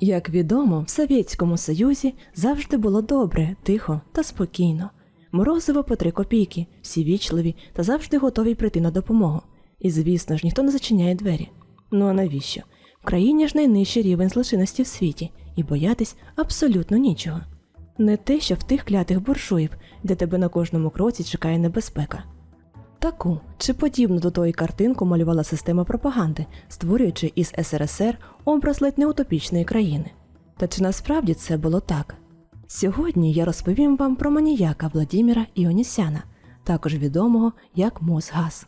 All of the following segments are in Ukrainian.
Як відомо, в Совєтському Союзі завжди було добре, тихо та спокійно. Морозиво по три копійки, всі вічливі та завжди готові прийти на допомогу. І, звісно ж, ніхто не зачиняє двері. Ну а навіщо? В країні ж найнижчий рівень злочинності в світі, і боятись абсолютно нічого. Не те, що в тих клятих буржуїв, де тебе на кожному кроці чекає небезпека. Таку чи подібну до тої картинку малювала система пропаганди, створюючи із СРСР образ ледь не утопічної країни. Та чи насправді це було так? Сьогодні я розповім вам про маніяка Владіміра Іонісяна, також відомого як Мосгаз.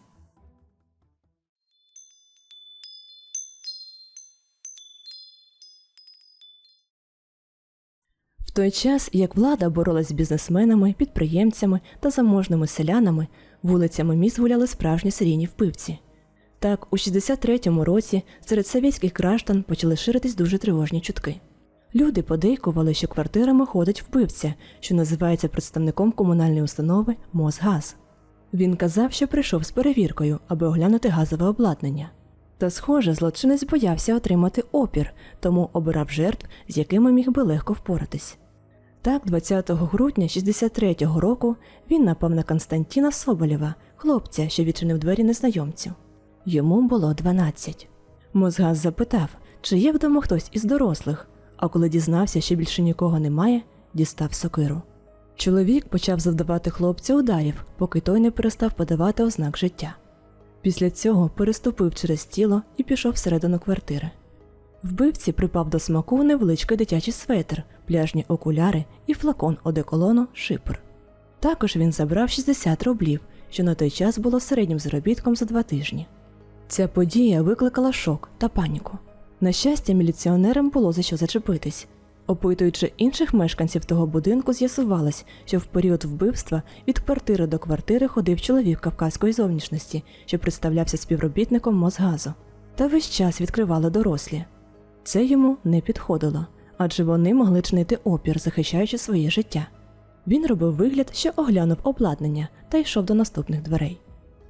В той час, як влада боролась з бізнесменами, підприємцями та заможними селянами, вулицями міст гуляли справжні серійні вбивці. Так, у 63-му році серед совєтських граждан почали ширитись дуже тривожні чутки. Люди подейкували, що квартирами ходить вбивця, що називається представником комунальної установи Мосгаз. Він казав, що прийшов з перевіркою, аби оглянути газове обладнання. Та, схоже, злочинець боявся отримати опір, тому обирав жертв, з якими міг би легко впоратись. Так, 20 грудня 63-го року він напав на Константіна Соболєва, хлопця, що відчинив двері незнайомцю. Йому було 12. Мозгаз запитав, чи є вдома хтось із дорослих, а коли дізнався, що більше нікого немає, дістав сокиру. Чоловік почав завдавати хлопцю ударів, поки той не перестав подавати ознак життя. Після цього переступив через тіло і пішов всередину квартири. Вбивці припав до смаку невеличкий дитячий светр, пляжні окуляри і флакон одеколону шипр. Також він забрав 60 рублів, що на той час було середнім заробітком за два тижні. Ця подія викликала шок та паніку. На щастя, міліціонерам було за що зачепитись. Опитуючи інших мешканців того будинку, з'ясувалось, що в період вбивства від квартири до квартири ходив чоловік кавказької зовнішності, що представлявся співробітником Мосгазу. Та весь час відкривали дорослі. Це йому не підходило, адже вони могли чинити опір, захищаючи своє життя. Він робив вигляд, що оглянув обладнання та йшов до наступних дверей.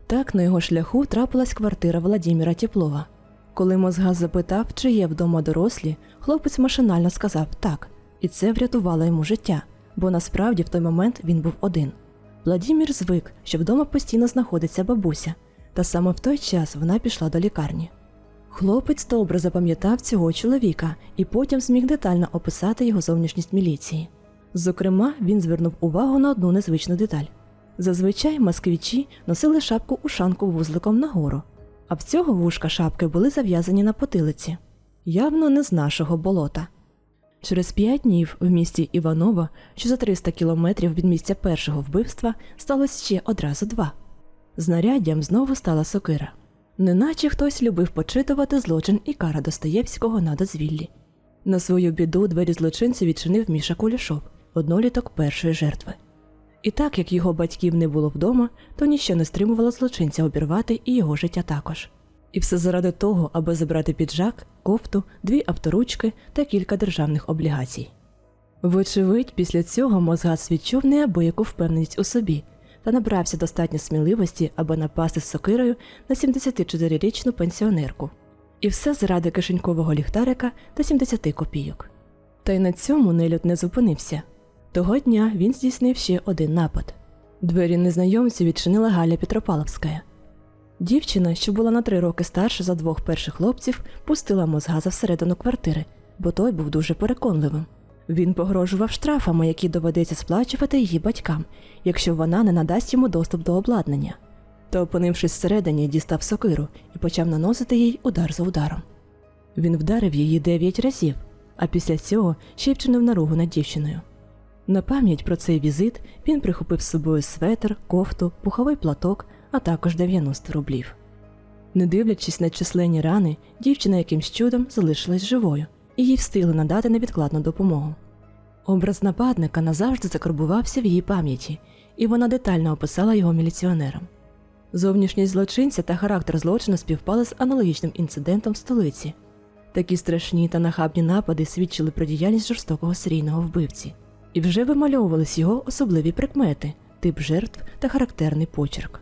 Так на його шляху трапилась квартира Владіміра Тіплова. Коли Мозгаз запитав, чи є вдома дорослі, хлопець машинально сказав так, і це врятувало йому життя, бо насправді в той момент він був один. Владімір звик, що вдома постійно знаходиться бабуся, та саме в той час вона пішла до лікарні. Хлопець добре запам'ятав цього чоловіка і потім зміг детально описати його зовнішність міліції. Зокрема, він звернув увагу на одну незвичну деталь. Зазвичай москвічі носили шапку ушанку вузликом нагору, а в цього вушка шапки були зав'язані на потилиці, явно не з нашого болота. Через п'ять днів в місті Іваново, що за 300 кілометрів від місця першого вбивства, сталося ще одразу два. Знаряддям знову стала сокира. Неначе хтось любив почитувати злочин і кара Достоєвського на дозвіллі. На свою біду двері злочинцю відчинив Міша Кулішов, одноліток першої жертви. І так як його батьків не було вдома, то ніщо не стримувало злочинця обірвати і його життя також. І все заради того, аби забрати піджак, кофту, дві авторучки та кілька державних облігацій. Вочевидь, після цього Мозгас відчув неабияку впевненість у собі та набрався достатньо сміливості, аби напасти з сокирою на 74-річну пенсіонерку. І все заради кишенькового ліхтарика та 70 копійок. Та й на цьому нелюд не зупинився. Того дня він здійснив ще один напад. Двері незнайомцю відчинила Галя Петропавловська. Дівчина, що була на три роки старша за двох перших хлопців, пустила мозгаза всередину квартири, бо той був дуже переконливим. Він погрожував штрафами, які доведеться сплачувати її батькам, якщо вона не надасть йому доступ до обладнання. Та, опинившись всередині, дістав сокиру і почав наносити їй удар за ударом. Він вдарив її дев'ять разів, а після цього ще й вчинив наругу над дівчиною. На пам'ять про цей візит він прихопив з собою светр, кофту, пуховий платок, а також 90 рублів. Не дивлячись на численні рани, дівчина якимсь чудом залишилась живою, і їй встигли надати невідкладну допомогу. Образ нападника назавжди закарбувався в її пам'яті, і вона детально описала його міліціонерам. Зовнішність злочинця та характер злочину співпали з аналогічним інцидентом в столиці. Такі страшні та нахабні напади свідчили про діяльність жорстокого серійного вбивці, і вже вимальовувались його особливі прикмети, тип жертв та характерний почерк.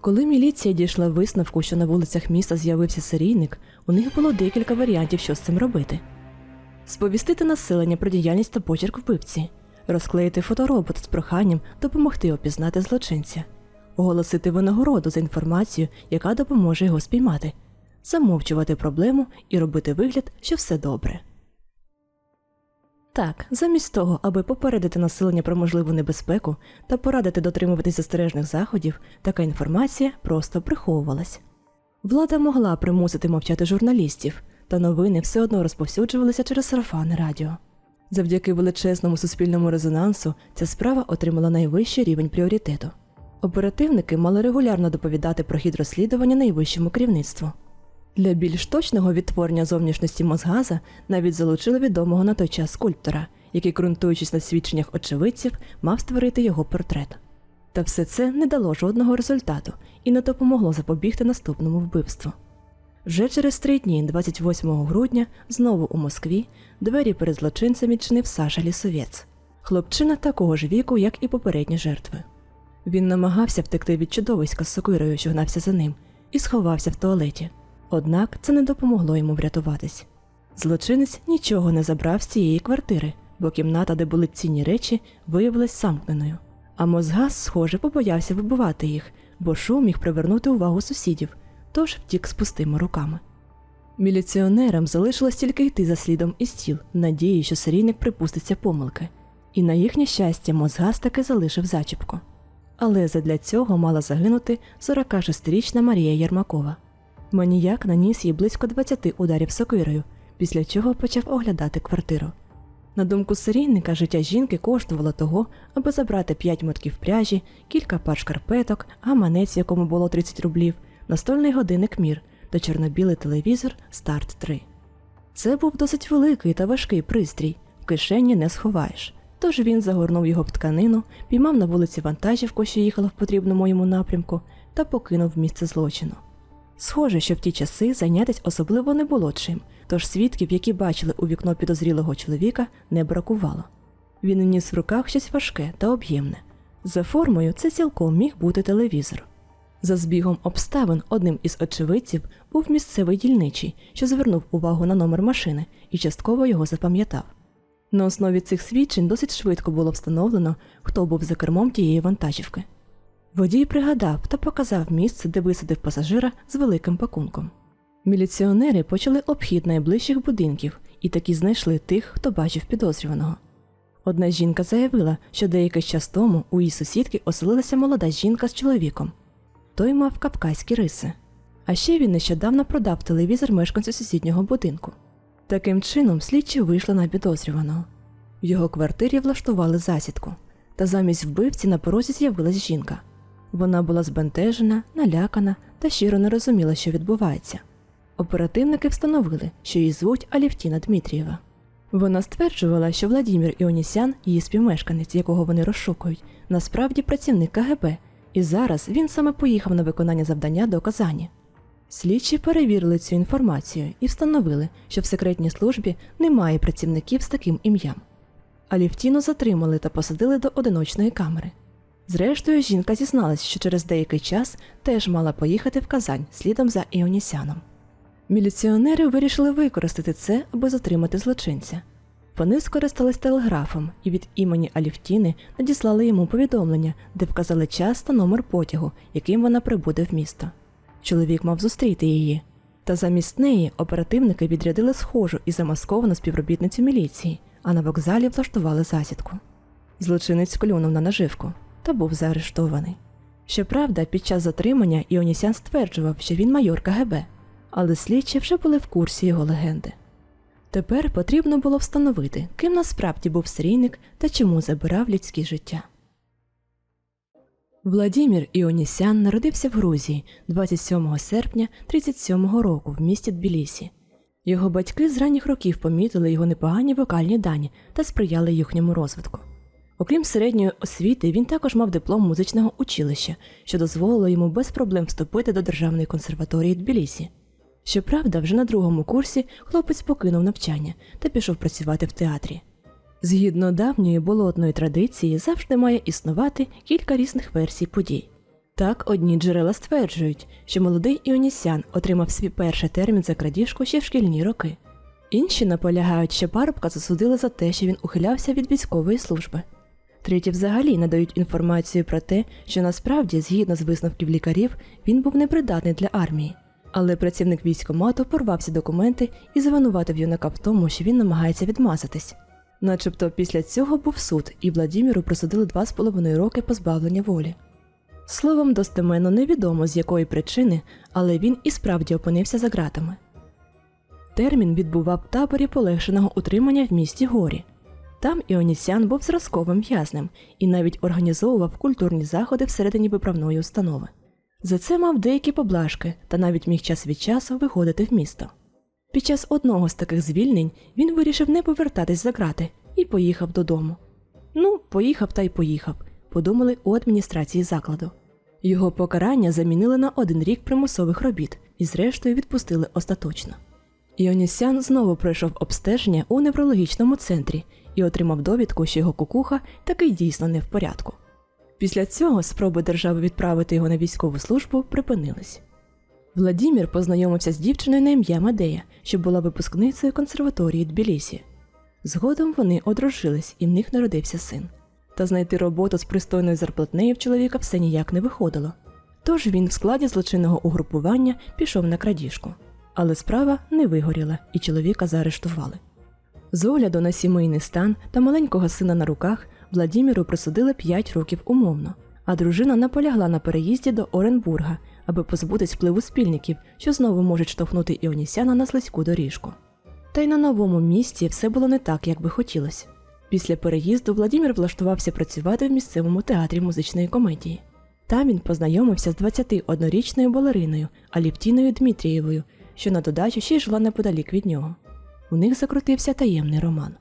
Коли міліція дійшла висновку, що на вулицях міста з'явився серійник, у них було декілька варіантів, що з цим робити. сповістити населення про діяльність та почерк вбивці, розклеїти фоторобот з проханням допомогти опізнати злочинця, оголосити винагороду за інформацію, яка допоможе його спіймати, замовчувати проблему і робити вигляд, що все добре. Так, замість того, аби попередити населення про можливу небезпеку та порадити дотримуватись застережних заходів, така інформація просто приховувалась. Влада могла примусити мовчати журналістів, та новини все одно розповсюджувалися через сарафани радіо. Завдяки величезному суспільному резонансу ця справа отримала найвищий рівень пріоритету. Оперативники мали регулярно доповідати про хід розслідування найвищому керівництву. Для більш точного відтворення зовнішності Мосгаза навіть залучили відомого на той час скульптора, який, ґрунтуючись на свідченнях очевидців, мав створити його портрет. Та все це не дало жодного результату і не допомогло запобігти наступному вбивству. Вже через три дні, 28 грудня, знову у Москві, двері перед злочинцем відчинив Саша Лісовець, хлопчина такого ж віку, як і попередні жертви. Він намагався втекти від чудовиська з сокирою, що гнався за ним, і сховався в туалеті. Однак це не допомогло йому врятуватись. Злочинець нічого не забрав з цієї квартири, бо кімната, де були цінні речі, виявилась замкненою. А Мозгас, схоже, побоявся вибивати їх, бо шум міг привернути увагу сусідів, тож втік з пустими руками. Міліціонерам залишилось тільки йти за слідом із тіл, в надії, що серійник припуститься помилки. І на їхнє щастя, Мозгас таки залишив зачіпку. Але задля цього мала загинути 46-річна Марія Єрмакова. Маніяк наніс їй близько 20 ударів сокирою, після чого почав оглядати квартиру. На думку серійника, життя жінки коштувало того, аби забрати 5 мотків пряжі, кілька пар шкарпеток, гаманець, якому було 30 рублів, настольний годинник мір та чорно-білий телевізор Старт 3. Це був досить великий та важкий пристрій, в кишені не сховаєш. Тож він загорнув його в тканину, піймав на вулиці вантажівку, що їхала в потрібному йому напрямку, та покинув місце злочину. Схоже, що в ті часи зайнятись особливо не було чим, тож свідків, які бачили у вікно підозрілого чоловіка, не бракувало. Він ніс в руках щось важке та об'ємне. За формою це цілком міг бути телевізор. За збігом обставин одним із очевидців був місцевий дільничий, що звернув увагу на номер машини і частково його запам'ятав. На основі цих свідчень досить швидко було встановлено, хто був за кермом тієї вантажівки. Водій пригадав та показав місце, де висадив пасажира з великим пакунком. Міліціонери почали обхід найближчих будинків і таки знайшли тих, хто бачив підозрюваного. Одна жінка заявила, що деякий час тому у її сусідки оселилася молода жінка з чоловіком. Той мав кавказькі риси. А ще він нещодавно продав телевізор мешканцю сусіднього будинку. Таким чином, слідчі вийшли на підозрюваного. В його квартирі влаштували засідку, та замість вбивці на порозі з'явилась жінка. Вона була збентежена, налякана та щиро не розуміла, що відбувається. Оперативники встановили, що її звуть Алівтіна Дмитрієва. Вона стверджувала, що Владімір Іонісян, її співмешканець, якого вони розшукують, насправді працівник КГБ, і зараз він саме поїхав на виконання завдання до Казані. Слідчі перевірили цю інформацію і встановили, що в секретній службі немає працівників з таким ім'ям. Алівтіну затримали та посадили до одиночної камери. Зрештою, жінка зізналась, що через деякий час теж мала поїхати в Казань слідом за Іонісяном. Міліціонери вирішили використати це, аби затримати злочинця. Вони скористались телеграфом і від імені Алівтіни надіслали йому повідомлення, де вказали час та номер потягу, яким вона прибуде в місто. Чоловік мав зустріти її. Та замість неї оперативники відрядили схожу і замасковану співробітницю міліції, а на вокзалі влаштували засідку. Злочинець клюнув на наживку та був заарештований. Щоправда, під час затримання Іонісян стверджував, що він майор КГБ, але слідчі вже були в курсі його легенди. Тепер потрібно було встановити, ким насправді був серійник та чому забирав людське життя. Владімір Іонісян народився в Грузії 27 серпня 37 року в місті Тбілісі. Його батьки з ранніх років помітили його непогані вокальні дані та сприяли їхньому розвитку. Окрім середньої освіти, він також мав диплом музичного училища, що дозволило йому без проблем вступити до Державної консерваторії Тбілісі. Щоправда, вже на другому курсі хлопець покинув навчання та пішов працювати в театрі. Згідно давньої болотної традиції, завжди має існувати кілька різних версій подій. Так, одні джерела стверджують, що молодий Іонісян отримав свій перший термін за крадіжку ще в шкільні роки. Інші наполягають, що парубка засудили за те, що він ухилявся від військової служби. Треті взагалі надають інформацію про те, що насправді, згідно з висновків лікарів, він був непридатний для армії. Але працівник військомату порвав всі документи і звинуватив юнака в тому, що він намагається відмазатись. Начебто після цього був суд, і Владіміру присудили два з половиною роки позбавлення волі. Словом, достеменно невідомо з якої причини, але він і справді опинився за ґратами. Термін відбував в таборі полегшеного утримання в місті Горі. Там Іонісян був зразковим в'язнем і навіть організовував культурні заходи всередині виправної установи. За це мав деякі поблажки та навіть міг час від часу виходити в місто. Під час одного з таких звільнень він вирішив не повертатись за грати і поїхав додому. Ну, поїхав та й поїхав, подумали у адміністрації закладу. Його покарання замінили на один рік примусових робіт і, зрештою, відпустили остаточно. Іонісян знову пройшов обстеження у неврологічному центрі і отримав довідку, що його кукуха таки дійсно не в порядку. Після цього спроби держави відправити його на військову службу припинились. Владімір познайомився з дівчиною на ім'я Мадея, що була випускницею консерваторії Тбілісі. Згодом вони одружились, і в них народився син. Та знайти роботу з пристойною зарплатнею в чоловіка все ніяк не виходило. Тож він в складі злочинного угрупування пішов на крадіжку. Але справа не вигоріла, і чоловіка заарештували. З огляду на сімейний стан та маленького сина на руках Владіміру присудили 5 років умовно, а дружина наполягла на переїзді до Оренбурга, аби позбутись впливу спільників, що знову можуть штовхнути Іонісяна на слизьку доріжку. Та й на новому місці все було не так, як би хотілося. Після переїзду Владімір влаштувався працювати в місцевому театрі музичної комедії. Там він познайомився з 21-річною балериною Аліптіною Дмитрієвою, що на додачу ще й жила неподалік від нього. У них закрутився таємний роман.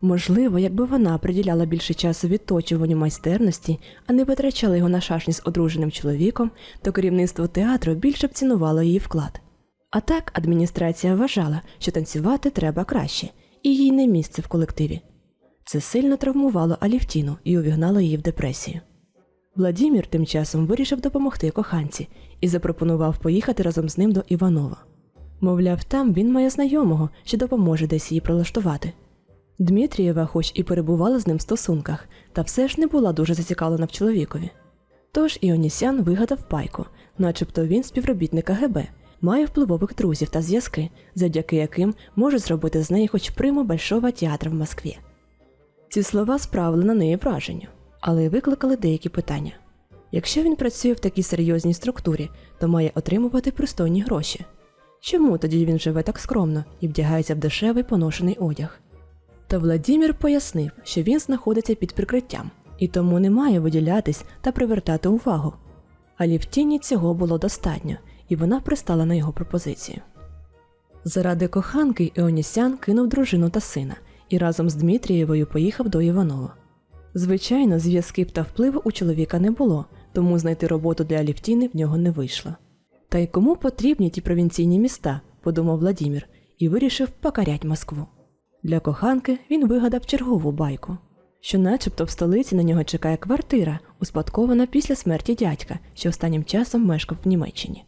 Можливо, якби вона приділяла більше часу відточуванню майстерності, а не витрачала його на шашні з одруженим чоловіком, то керівництво театру більше б цінувало її вклад. А так адміністрація вважала, що танцювати треба краще, і їй не місце в колективі. Це сильно травмувало Алівтіну і увігнало її в депресію. Владімір тим часом вирішив допомогти коханці і запропонував поїхати разом з ним до Іванова. Мовляв, там він має знайомого, що допоможе десь її прилаштувати. Дмитрієва, хоч і перебувала з ним в стосунках, та все ж не була дуже зацікавлена в чоловікові. Тож Іонісян вигадав пайку, начебто він співробітник КГБ, має впливових друзів та зв'язки, завдяки яким може зробити з неї хоч приму Большого театру в Москві. Ці слова справили на неї враження, але й викликали деякі питання. Якщо він працює в такій серйозній структурі, то має отримувати пристойні гроші. Чому тоді він живе так скромно і вдягається в дешевий поношений одяг? Та Владімір пояснив, що він знаходиться під прикриттям і тому не має виділятись та привертати увагу. А Лівтіні цього було достатньо, і вона пристала на його пропозицію. Заради коханки Іонісян кинув дружину та сина і разом з Дмитрієвою поїхав до Іванова. Звичайно, зв'язків та впливу у чоловіка не було, тому знайти роботу для Алівтіни в нього не вийшло. Та й кому потрібні ті провінційні міста, подумав Владімір, і вирішив покарять Москву. Для коханки він вигадав чергову байку, що начебто в столиці на нього чекає квартира, успадкована після смерті дядька, що останнім часом мешкав в Німеччині.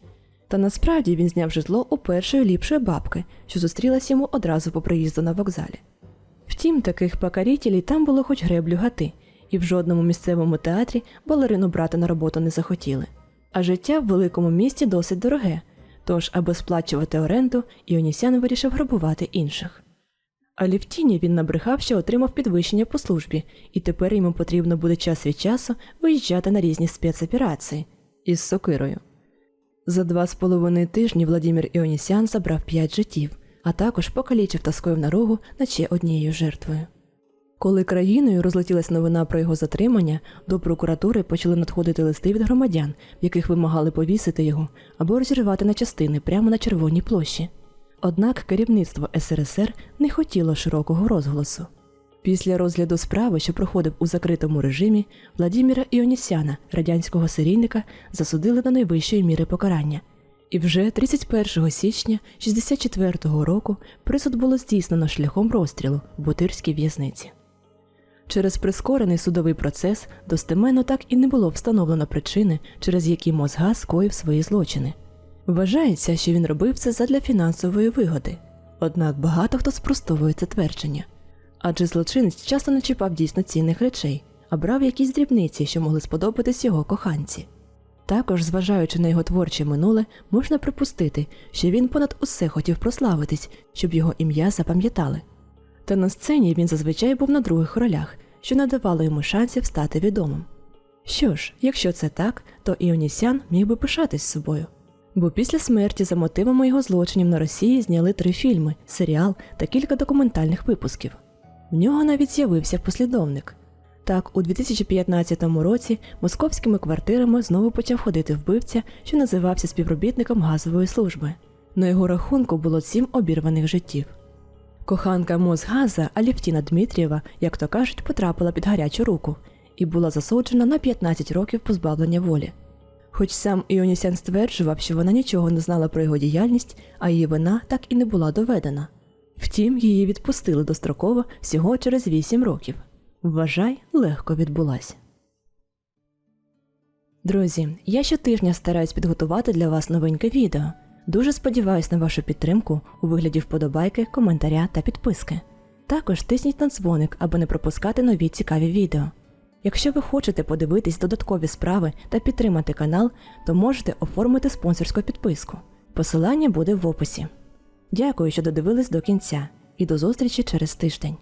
Та насправді він зняв житло у першої ліпшої бабки, що зустрілась йому одразу по приїзду на вокзалі. Втім, таких покарітелей там було хоч греблю гати, і в жодному місцевому театрі балерину брати на роботу не захотіли. А життя в великому місті досить дороге, тож, аби сплачувати оренду, Іонісян вирішив грабувати інших. А Лівтіні він набрехав, що отримав підвищення по службі, і тепер йому потрібно буде час від часу виїжджати на різні спецоперації із сокирою. За два з половиною тижні Владимир Іонісян забрав п'ять життів, а також покалічив та скоїв над ще однією жертвою. Коли країною розлетілась новина про його затримання, до прокуратури почали надходити листи від громадян, в яких вимагали повісити його або розірвати на частини прямо на Червоній площі. Однак керівництво СРСР не хотіло широкого розголосу. Після розгляду справи, що проходив у закритому режимі, Владіміра Іонісяна, радянського серійника, засудили до найвищої міри покарання. І вже 31 січня 64-го року присуд було здійснено шляхом розстрілу в Бутирській в'язниці. Через прискорений судовий процес достеменно так і не було встановлено причини, через які Мозга скоїв свої злочини. Вважається, що він робив це задля фінансової вигоди. Однак багато хто спростовує це твердження. Адже злочинець часто не чіпав дійсно цінних речей, а брав якісь дрібниці, що могли сподобатись його коханці. Також, зважаючи на його творче минуле, можна припустити, що він понад усе хотів прославитись, щоб його ім'я запам'ятали. Та на сцені він зазвичай був на других ролях, що надавало йому шансів стати відомим. Що ж, якщо це так, то Іонісян міг би пишатись собою. Бо після смерті за мотивами його злочинів на Росії зняли три фільми, серіал та кілька документальних випусків. В нього навіть з'явився послідовник. Так, у 2015 році московськими квартирами знову почав ходити вбивця, що називався співробітником газової служби. На його рахунку було сім обірваних життів. Коханка Мосгаза Алівтіна Дмитрієва, як то кажуть, потрапила під гарячу руку і була засуджена на 15 років позбавлення волі. Хоч сам Іонісян стверджував, що вона нічого не знала про його діяльність, а її вина так і не була доведена. Втім, її відпустили достроково всього через 8 років. Вважай, легко відбулась. Друзі, я щотижня стараюсь підготувати для вас новеньке відео. Дуже сподіваюсь на вашу підтримку у вигляді вподобайки, коментаря та підписки. Також тисніть на дзвоник, аби не пропускати нові цікаві відео. Якщо ви хочете подивитись додаткові справи та підтримати канал, то можете оформити спонсорську підписку. Посилання буде в описі. Дякую, що додивились до кінця, і до зустрічі через тиждень.